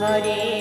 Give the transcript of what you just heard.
হরে